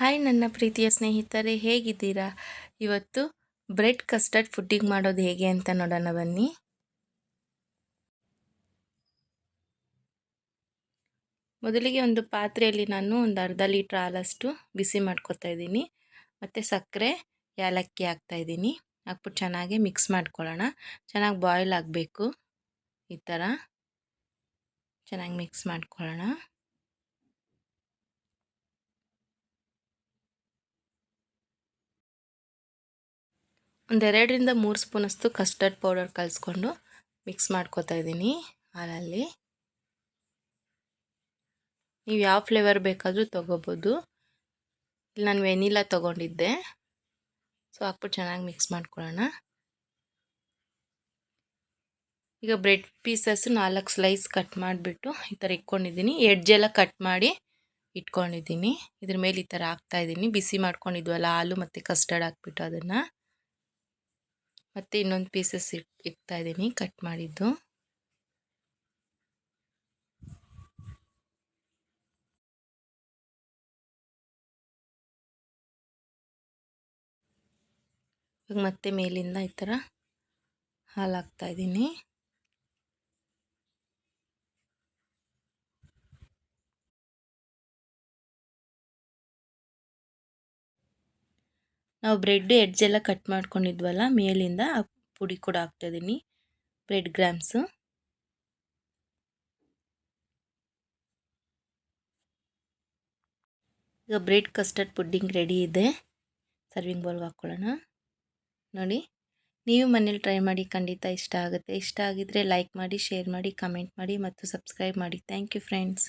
Hi ನನ್ನ ಪ್ರೀತಿಯ ಸ್ನೇಹಿತರೆ, ಹೇಗಿದ್ದೀರಾ? ಇವತ್ತು ಬ್ರೆಡ್ ಕಸ್ಟರ್ಡ್ ಫುಡ್ಡಿಂಗ್ ಮಾಡೋದು ಹೇಗೆ ಅಂತ ನೋಡೋಣ ಬನ್ನಿ. ಮೊದಲಿಗೆ ಒಂದು ಪಾತ್ರೆಯಲ್ಲಿ ನಾನು ಒಂದು ಅರ್ಧ ಲೀಟ್ರ್ ಹಾಲಷ್ಟು ಬಿಸಿ ಮಾಡ್ಕೊತಾ ಇದ್ದೀನಿ. ಮತ್ತು ಸಕ್ಕರೆ, ಏಲಕ್ಕಿ ಹಾಕ್ತಾಯಿದ್ದೀನಿ ಹಾಕ್ಬಿಟ್ಟು ಚೆನ್ನಾಗಿ ಮಿಕ್ಸ್ ಮಾಡ್ಕೊಳ್ಳೋಣ. ಚೆನ್ನಾಗಿ ಬಾಯ್ಲ್ ಆಗಬೇಕು. ಈ ಥರ ಚೆನ್ನಾಗಿ ಮಿಕ್ಸ್ ಮಾಡ್ಕೊಳ್ಳೋಣ. ಒಂದೆರಡರಿಂದ ಮೂರು ಸ್ಪೂನಷ್ಟು ಕಸ್ಟರ್ಡ್ ಪೌಡರ್ ಕಲಿಸ್ಕೊಂಡು ಮಿಕ್ಸ್ ಮಾಡ್ಕೋತಾ ಇದ್ದೀನಿ ಹಾಲಲ್ಲಿ ನೀವು ಯಾವ ಫ್ಲೇವರ್ ಬೇಕಾದರೂ ತೊಗೋಬೋದು. ಇಲ್ಲಿ ನಾನು ವೆನಿಲಾ ತೊಗೊಂಡಿದ್ದೆ. ಸೊ ಹಾಕ್ಬಿಟ್ಟು ಚೆನ್ನಾಗಿ ಮಿಕ್ಸ್ ಮಾಡ್ಕೊಳ್ಳೋಣ. ಈಗ ಬ್ರೆಡ್ ಪೀಸಸ್ ನಾಲ್ಕು ಸ್ಲೈಸ್ ಕಟ್ ಮಾಡಿಬಿಟ್ಟು ಈ ಥರ ಇಟ್ಕೊಂಡಿದ್ದೀನಿ. ಎಡ್ಜೆಲ್ಲ ಕಟ್ ಮಾಡಿ ಇಟ್ಕೊಂಡಿದ್ದೀನಿ. ಇದ್ರ ಮೇಲೆ ಈ ಥರ ಹಾಕ್ತಾಯಿದ್ದೀನಿ ಬಿಸಿ ಮಾಡ್ಕೊಂಡಿದ್ವಲ್ಲ, ಹಾಲು ಮತ್ತು ಕಸ್ಟರ್ಡ್ ಹಾಕ್ಬಿಟ್ಟು ಅದನ್ನು. ಮತ್ತು ಇನ್ನೊಂದು ಪೀಸಸ್ ಇಟ್ ಇಡ್ತಾ ಇದ್ದೀನಿ ಕಟ್ ಮಾಡಿದ್ದು. ಮತ್ತೆ ಮೇಲಿಂದ ಈ ಥರ ಹಾಲು ಹಾಕ್ತಾ ನಾವು ಬ್ರೆಡ್ ಎಡ್ಜ್ ಎಲ್ಲ ಕಟ್ ಮಾಡ್ಕೊಂಡಿದ್ವಲ್ಲ, ಮೇಲಿಂದ ಆ ಪುಡಿ ಕೂಡ ಹಾಕ್ತಾಯಿದ್ದೀನಿ ಬ್ರೆಡ್ ಗ್ರಾಮ್ಸು ಈಗ ಬ್ರೆಡ್ ಕಸ್ಟರ್ಡ್ ಪುಡ್ಡಿಂಗ್ ರೆಡಿ ಇದೆ. ಸರ್ವಿಂಗ್ ಬೌಲ್ಗೆ ಹಾಕ್ಕೊಳ್ಳೋಣ ನೋಡಿ, ನೀವು ಮನೇಲಿ ಟ್ರೈ ಮಾಡಿ ಖಂಡಿತ ಇಷ್ಟ ಆಗುತ್ತೆ. ಇಷ್ಟ ಆಗಿದ್ದರೆ ಲೈಕ್ ಮಾಡಿ ಶೇರ್ ಮಾಡಿ ಕಮೆಂಟ್ ಮಾಡಿ, ಮತ್ತು ಸಬ್ಸ್ಕ್ರೈಬ್ ಮಾಡಿ. Thank you friends